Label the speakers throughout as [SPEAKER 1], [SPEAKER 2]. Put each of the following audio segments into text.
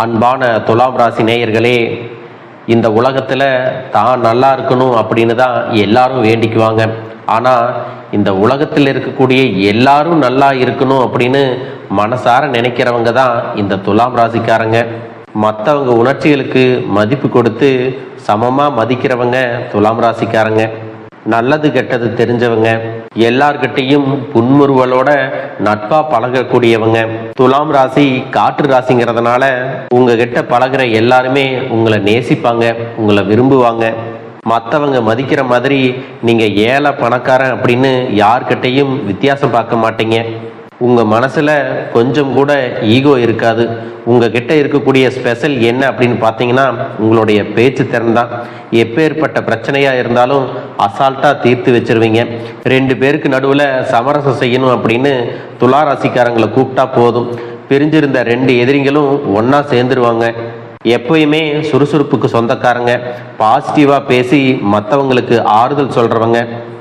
[SPEAKER 1] அன்பான துலாம் ராசி நேயர்களே இந்த உலகத்தில் தான் நல்லா இருக்கணும் அப்படின்னு தான் எல்லாரும் வேண்டிக்குவாங்க. ஆனால் இந்த உலகத்தில் இருக்கக்கூடிய எல்லாரும் நல்லா இருக்கணும் அப்படின்னு மனசார நினைக்கிறவங்க தான் இந்த துலாம் ராசிக்காரங்க. மற்றவங்க உணர்ச்சிகளுக்கு மதிப்பு கொடுத்து சமமாக மதிக்கிறவங்க துலாம் ராசிக்காரங்க. நல்லது கெட்டது தெரிஞ்சவங்க. எல்லார்கிட்டையும் புன்முறுவலோட நட்பா பழகக்கூடியவங்க. துலாம் ராசி காற்று ராசிங்கிறதுனால உங்ககிட்ட பழகுற எல்லாருமே உங்களை நேசிப்பாங்க உங்களை விரும்புவாங்க. மற்றவங்க மதிக்கிற மாதிரி நீங்க ஏழை பணக்காரன் அப்படின்னு யார்கிட்டையும் வித்தியாசம் பார்க்க மாட்டீங்க. உங்கள் மனசில் கொஞ்சம் கூட ஈகோ இருக்காது. உங்கள் கிட்டே இருக்கக்கூடிய ஸ்பெஷல் என்ன அப்படின்னு பார்த்தீங்கன்னா உங்களுடைய பேச்சு திறன் தான். எப்பேற்பட்ட பிரச்சனையாக இருந்தாலும் அசால்ட்டாக தீர்த்து வச்சிருவீங்க. ரெண்டு பேருக்கு நடுவில் சமரசம் செய்யணும் அப்படின்னு துளாராசிக்காரங்களை கூப்பிட்டா போதும். பிரிஞ்சிருந்த ரெண்டு எதிரிங்களும் ஒன்றா சேர்ந்துருவாங்க. எப்பயுமே சுறுசுறுப்புக்கு சொந்தக்காரங்க. பாசிட்டிவாக பேசி மற்றவங்களுக்கு ஆறுதல் சொல்கிறவங்க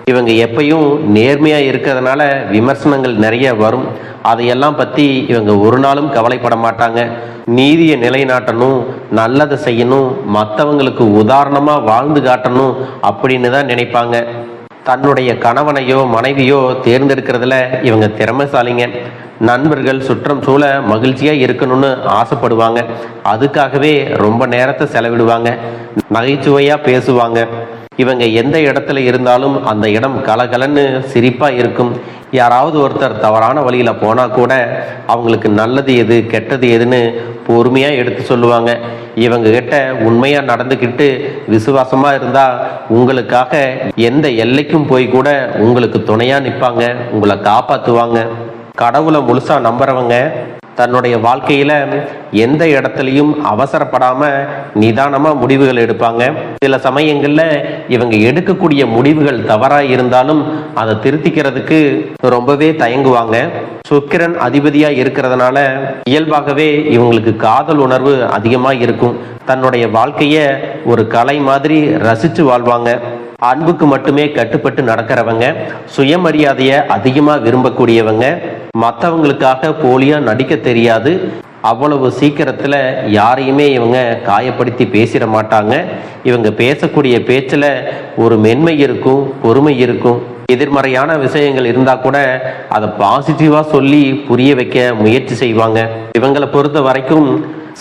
[SPEAKER 1] இவங்க எப்பையும் நேர்மையாக இருக்கிறதுனால விமர்சனங்கள் நிறைய வரும். அதையெல்லாம் பற்றி இவங்க ஒரு நாளும் கவலைப்பட மாட்டாங்க. நீதியை நிலைநாட்டணும் நல்லதை செய்யணும் மற்றவங்களுக்கு உதாரணமாக வாழ்ந்து காட்டணும் அப்படின்னு தான் நினைப்பாங்க. தன்னுடைய கணவனையோ மனைவியோ தேர்ந்தெடுக்கிறதுல இவங்க திறமைசாலிங்க. நண்பர்கள் சுற்றம் சூழ மகிழ்ச்சியா இருக்கணும்னு ஆசைப்படுவாங்க. அதுக்காகவே ரொம்ப நேரத்தை செலவிடுவாங்க. நகைச்சுவையா பேசுவாங்க. இவங்க எந்த இடத்துல இருந்தாலும் அந்த இடம் கலகலன்னு சிரிப்பா இருக்கும். யாராவது ஒருத்தர் தவறான வழியில போனா கூட அவங்களுக்கு நல்லது எது கெட்டது எதுன்னு பொறுமையா எடுத்து சொல்லுவாங்க. இவங்க கிட்ட உண்மையா நடந்துக்கிட்டு விசுவாசமா இருந்தா உங்களுக்காக எந்த எல்லைக்கும் போய் கூட உங்களுக்கு துணையா நிற்பாங்க உங்களை காப்பாத்துவாங்க. கடவுளை முழுசா நம்புறவங்க தன்னுடைய வாழ்க்கையில எந்த இடத்துலையும் அவசரப்படாம நிதானமா முடிவுகள் எடுப்பாங்க. சில சமயங்கள்ல இவங்க எடுக்கக்கூடிய முடிவுகள் தவறா இருந்தாலும் அதை திருத்திக்கிறதுக்கு ரொம்பவே தயங்குவாங்க. சுக்கிரன் அதிபதியா இருக்கிறதுனால இயல்பாகவே இவங்களுக்கு காதல் உணர்வு அதிகமா இருக்கும். தன்னுடைய வாழ்க்கைய ஒரு கலை மாதிரி ரசிச்சு வாழ்வாங்க. அன்புக்கு மட்டுமே கட்டுப்பட்டு நடக்கிறவங்க. சுயமரியாதையை அதிகமா விரும்பக்கூடியவங்க. மற்றவங்களுக்காக போலியா நடிக்க தெரியாது. அவ்வளவு சீக்கிரத்தில் யாரையுமே இவங்க காயப்படுத்தி பேசிட மாட்டாங்க. இவங்க பேசக்கூடிய பேச்சில் ஒரு மென்மை இருக்கும் பொறுமை இருக்கும். எதிர்மறையான விஷயங்கள் இருந்தா கூட அதை பாசிட்டிவா சொல்லி புரிய வைக்க முயற்சி செய்வாங்க. இவங்களை பொறுத்த வரைக்கும்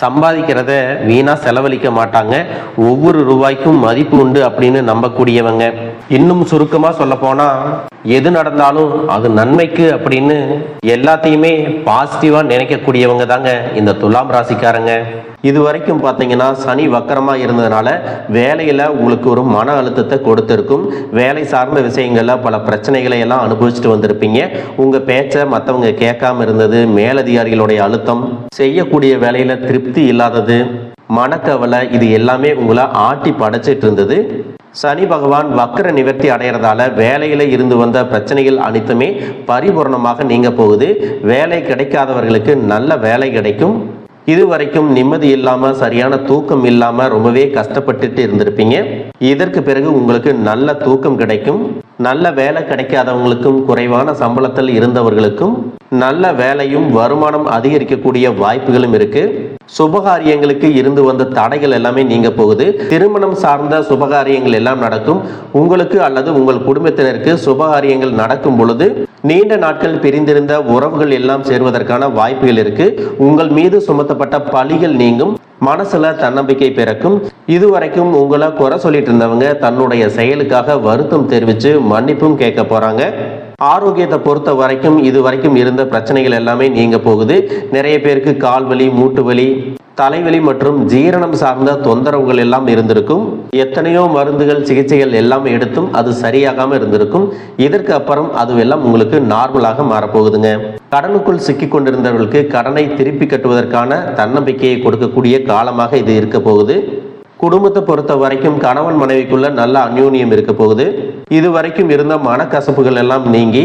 [SPEAKER 1] சம்பாதிக்கிறத வீணா செலவழிக்க மாட்டாங்க. ஒவ்வொரு ரூபாய்க்கும் மதிப்பு உண்டு அப்படின்னு நம்பக்கூடியவங்க. இன்னும் சுருக்கமா சொல்ல போனா எது நடந்தாலும் அது நன்மைக்கு அப்படின்னு எல்லாத்தையுமே பாசிட்டிவா நினைக்கக்கூடியவங்க தாங்க இந்த துலாம் ராசிக்காரங்க. இது வரைக்கும் பார்த்தீங்கன்னா சனி வக்கரமா இருந்ததுனால வேலையில உங்களுக்கு ஒரு மன அழுத்தத்தை கொடுத்துருக்கும். வேலை சார்ந்த விஷயங்கள்ல பல பிரச்சனைகளை எல்லாம் அனுபவிச்சுட்டு வந்திருப்பீங்க. உங்க பேச்சை மற்றவங்க கேட்காம இருந்தது மேலதிகாரிகளுடைய அழுத்தம் செய்யக்கூடிய வேலையில திருப்தி இல்லாதது மனக்கவலை இது எல்லாமே உங்களை ஆட்டி படைச்சிட்டு இருந்தது. சனி பகவான் வக்கர நிவர்த்தி அடைகிறதால வேலையில இருந்து வந்த பிரச்சனைகள் அனைத்துமே பரிபூர்ணமாக நீங்க போகுது. வேலை கிடைக்காதவர்களுக்கு நல்ல வேலை கிடைக்கும். இது வரைக்கும் நிம்மதி இல்லாம சரியான தூக்கம் இல்லாம ரொம்பவே கஷ்டப்பட்டுட்டு இருந்திருப்பீங்க. இதற்கு பிறகு உங்களுக்கு நல்ல தூக்கம் கிடைக்கும். நல்ல வேலை கிடைக்காதவங்களுக்கும் குறைவான சம்பளத்தில் இருந்தவர்களுக்கும் நல்ல வேலையும் வருமானம் அதிகரிக்கக்கூடிய வாய்ப்புகளும் இருக்கு. சுபகாரியங்களுக்கு இருந்து வந்த தடைகள் எல்லாமே நீங்க போகுது. திருமணம் சார்ந்த சுபகாரியங்கள் எல்லாம் நடக்கும். உங்களுக்கு அல்லது உங்கள் குடும்பத்தினருக்கு சுபகாரியங்கள் நடக்கும் பொழுது நீண்ட நாட்கள் பிரிந்திருந்த உறவுகள் எல்லாம் சேர்வதற்கான வாய்ப்புகள் இருக்கு. உங்கள் மீது சுமத்தப்பட்ட பழிகள் நீங்கும். மனசுல தன்னம்பிக்கை பிறக்கும். இதுவரைக்கும் உங்களை குறை சொல்லிட்டு இருந்தவங்க தன்னுடைய செயலுக்காக வருத்தம் தெரிவிச்சு மன்னிப்பும் கேட்க போறாங்க. ஆரோக்கியத்தை பொறுத்த வரைக்கும் இது வரைக்கும் இருந்த பிரச்சனைகள் எல்லாமே நீங்க போகுது. நிறைய பேருக்கு கால் வலி மூட்டு வலி தலைவலி மற்றும் ஜீரணம் சார்ந்த தொந்தரவுகள் எல்லாம் இருந்திருக்கும். எத்தனையோ மருந்துகள் சிகிச்சைகள் எல்லாம் எடுத்தும் அது சரியாகாம இருந்திருக்கும். இதற்கு அப்புறம் அதுவெல்லாம் உங்களுக்கு நார்மலாக மாறப்போகுதுங்க. கடனுக்குள் சிக்கி கொண்டிருந்தவர்களுக்கு கடனை திருப்பி கட்டுவதற்கான தன்னம்பிக்கையை கொடுக்கக்கூடிய காலமாக இது இருக்க போகுது. குடும்பத்தை பொறுத்த வரைக்கும் கணவன் மனைவிக்குள்ள நல்ல அந்யூன்யம் இருக்க போகுது. இது வரைக்கும் இருந்த மனக்கசப்புகள் எல்லாம் நீங்கி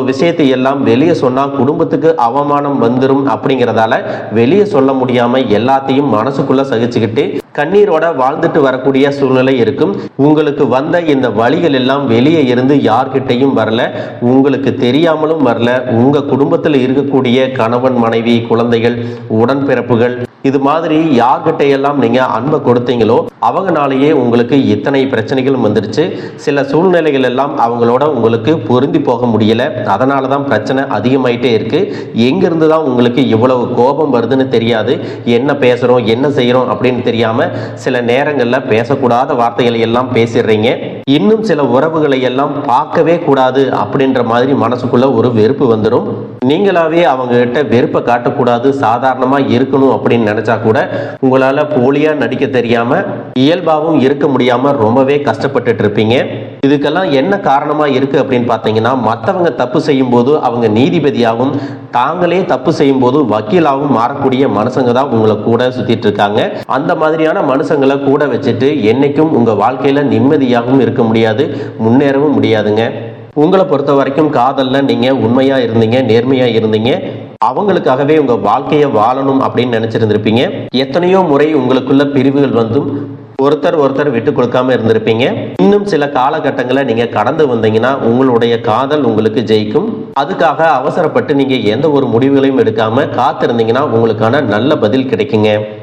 [SPEAKER 1] விஷயத்தை எல்லாம் வெளியே சொன்னா குடும்பத்துக்கு அவமானம் வந்துடும் அப்படிங்கிறதால வெளியே சொல்ல முடியாம எல்லாத்தையும் மனசுக்குள்ள சகிச்சுக்கிட்டு கண்ணீரோட வாழ்ந்துட்டு வரக்கூடிய சூழ்நிலை இருக்கும். உங்களுக்கு வந்த இந்த வழிகள் எல்லாம் வெளியே இருந்து யார்கிட்டையும் வரல. உங்களுக்கு தெரியாமலும் வரல. உங்க குடும்பத்தில் இருக்கக்கூடிய கணவன் மனைவி குழந்தைகள் உடன்பிறப்புகள் இது மாதிரி யார்கிட்ட எல்லாம் நீங்க அன்பை கொடுத்தீங்களோ அவங்கனாலேயே உங்களுக்கு இத்தனை பிரச்சனைகளும் வந்துருச்சு. சில சூழ்நிலைகள் எல்லாம் அவங்களோட உங்களுக்கு பொருந்தி போக முடியல. அதனால தான் பிரச்சனை அதிகமாயிட்டே இருக்கு. எங்கிருந்து தான் உங்களுக்கு இவ்வளவு கோபம் வருதுன்னு தெரியாது. என்ன பேசுறோம் என்ன செய்யறோம் அப்படின்னு தெரியாம சில நேரங்களில் பேசக்கூடாத வார்த்தைகளை எல்லாம் பேசிடுறீங்க. இன்னும் சில உறவுகளை எல்லாம் பார்க்கவே கூடாது அப்படின்ற மாதிரி மனசுக்குள்ள ஒரு வெறுப்பு வந்துடும் நீங்களாவே அவங்க கிட்ட வெறுப்பை காட்டக்கூடாது சாதாரணமா இருக்கணும் அப்படின்னு நினைச்சா கூட உங்களால போலியா நடிக்க தெரியாம இயல்பாவும் இருக்க முடியாம ரொம்பவே கஷ்டப்பட்டுட்டு இருப்பீங்க. இதுக்கெல்லாம் என்ன காரணமா இருக்கு அப்படின்னு பார்த்தீங்கன்னா மற்றவங்க தப்பு செய்யும் போது அவங்க நீதிபதியாகவும் தாங்களே தப்பு செய்யும் போது வக்கீலாகவும் மாறக்கூடிய மனுஷங்க தான் உங்களை கூட சுத்திட்டு இருக்காங்க. அந்த மாதிரியான மனுஷங்களை கூட வச்சுட்டு என்னைக்கும் உங்க வாழ்க்கையில நிம்மதியாகவும் இருக்க முடியாது முன்னேறவும் முடியாதுங்க. உங்களை பொறுத்த வரைக்கும் காதல்ல நீங்க உண்மையா இருந்தீங்க நேர்மையா இருந்தீங்க. அவங்களுக்காகவே உங்க வாழ்க்கையை வாழணும் அப்படின்னு நினைச்சிருந்திருப்பீங்க. எத்தனையோ முறை உங்களுக்குள்ள பிரிவுகள் வந்தும் ஒருத்தர் ஒருத்தர் விட்டு கொடுக்காம இருந்திருப்பீங்க. இன்னும் சில காலகட்டங்களை நீங்க கடந்து வந்தீங்கன்னா உங்களுடைய காதல் உங்களுக்கு ஜெயிக்கும். அதுக்காக அவசரப்பட்டு நீங்க எந்த ஒரு முடிவுகளையும் எடுக்காம காத்திருந்தீங்கன்னா உங்களுக்கான நல்ல பதில் கிடைக்குங்க.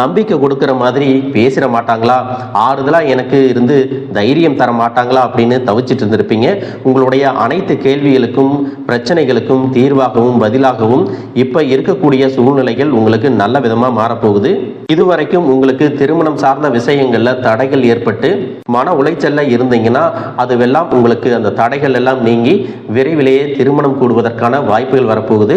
[SPEAKER 1] நம்பிக்கை கொடுக்குற மாதிரி பேசிட மாட்டாங்களா? ஆறுதலா எனக்கு இருந்து தைரியம் தர மாட்டாங்களா? அப்படின்னு தவிச்சிட்டு இருந்திருப்பீங்க. உங்களுடைய அனைத்து கேள்விகளுக்கும் பிரச்சனைகளுக்கும் தீர்வாகவும் பதிலாகவும் இப்ப இருக்கக்கூடிய சூழ்நிலைகள் உங்களுக்கு நல்ல விதமா மாறப்போகுது. இதுவரைக்கும் உங்களுக்கு திருமணம் சார்ந்த விஷயங்கள்ல தடைகள் ஏற்பட்டு மன உளைச்சல்ல இருந்தீங்கன்னா அதுவெல்லாம் உங்களுக்கு அந்த தடைகள் எல்லாம் நீங்கி விரைவிலேயே திருமணம் கூடுவதற்கான வாய்ப்புகள் வரப்போகுது.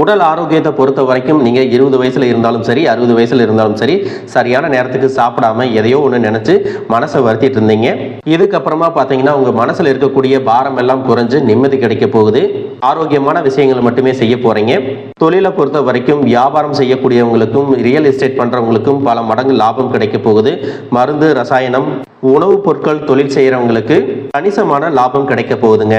[SPEAKER 1] உடல் ஆரோக்கியத்தை பொறுத்த வரைக்கும் நீங்கள் இருபது வயசில் இருந்தாலும் சரி அறுபது வயசில் இருந்தாலும் சரி சரியான நேரத்துக்கு சாப்பிடாம எதையோ ஒன்று நினச்சி மனசை வருத்திட்டு இருந்தீங்க. இதுக்கப்புறமா பார்த்தீங்கன்னா உங்கள் மனசில் இருக்கக்கூடிய பாரம் எல்லாம் குறைஞ்சு நிம்மதி கிடைக்க போகுது. ஆரோக்கியமான விஷயங்களை மட்டுமே செய்ய போகிறீங்க தொழிலை பொறுத்த வரைக்கும் வியாபாரம் செய்யக்கூடியவங்களுக்கும் ரியல் எஸ்டேட் பண்ணுறவங்களுக்கும் பல மடங்கு லாபம் கிடைக்க போகுது. மருந்து ரசாயனம் உணவுப் பொருட்கள் தொழில் செய்கிறவங்களுக்கு கணிசமான லாபம் கிடைக்க போகுதுங்க.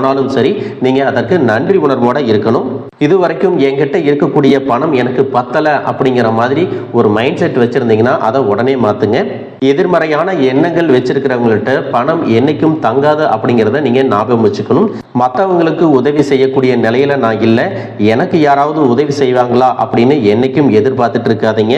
[SPEAKER 1] போனாலும் சரி நீங்க அதற்கு நன்றி உணர்வோட இருக்கணும். இது வரைக்கும் என்கிட்ட இருக்கக்கூடிய பணம் எனக்கு பத்தலை அப்படிங்கிற மாதிரி ஒரு மைண்ட் செட் வச்சிருந்தீங்கன்னா அதை உடனே மாத்துங்க. எதிர்மறையான எண்ணங்கள் வச்சிருக்கிறவங்கள்ட்ட பணம் என்னைக்கும் தங்காது அப்படிங்கிறத நீங்க ஞாபகம் வச்சுக்கணும். மற்றவங்களுக்கு உதவி செய்யக்கூடிய நிலையில நான் இல்லை. எனக்கு யாராவது உதவி செய்வாங்களா அப்படின்னு என்னைக்கும் எதிர்பார்த்துட்டு இருக்காதீங்க.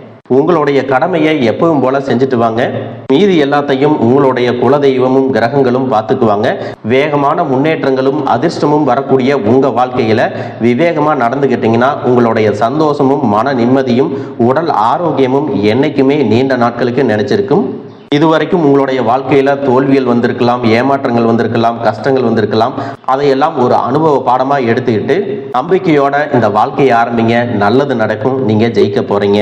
[SPEAKER 1] உங்களுடைய கடமையை எப்பவும் போல செஞ்சுட்டு வாங்க. மீதி எல்லாத்தையும் உங்களுடைய குலதெய்வமும் கிரகங்களும் பார்த்துக்குவாங்க வேகமான முன்னேற்றங்களும் அதிர்ஷ்டமும் வரக்கூடிய உங்க வாழ்க்கையில விவேகமா நடந்துகிட்டீங்கன்னா உங்களுடைய சந்தோஷமும் மன நிம்மதியும் உடல் ஆரோக்கியமும் என்னைக்குமே நீண்ட நாட்களுக்கு நினைச்சிருக்கும். இதுவரைக்கும் உங்களுடைய வாழ்க்கையில தோல்விகள் வந்திருக்கலாம் ஏமாற்றங்கள் வந்திருக்கலாம் கஷ்டங்கள் வந்திருக்கலாம். அதையெல்லாம் ஒரு அனுபவ பாடமா எடுத்துக்கிட்டு நம்பிக்கையோட இந்த வாழ்க்கையை ஆரம்பிங்க. நல்லது நடக்கும். நீங்க ஜெயிக்க போறீங்க.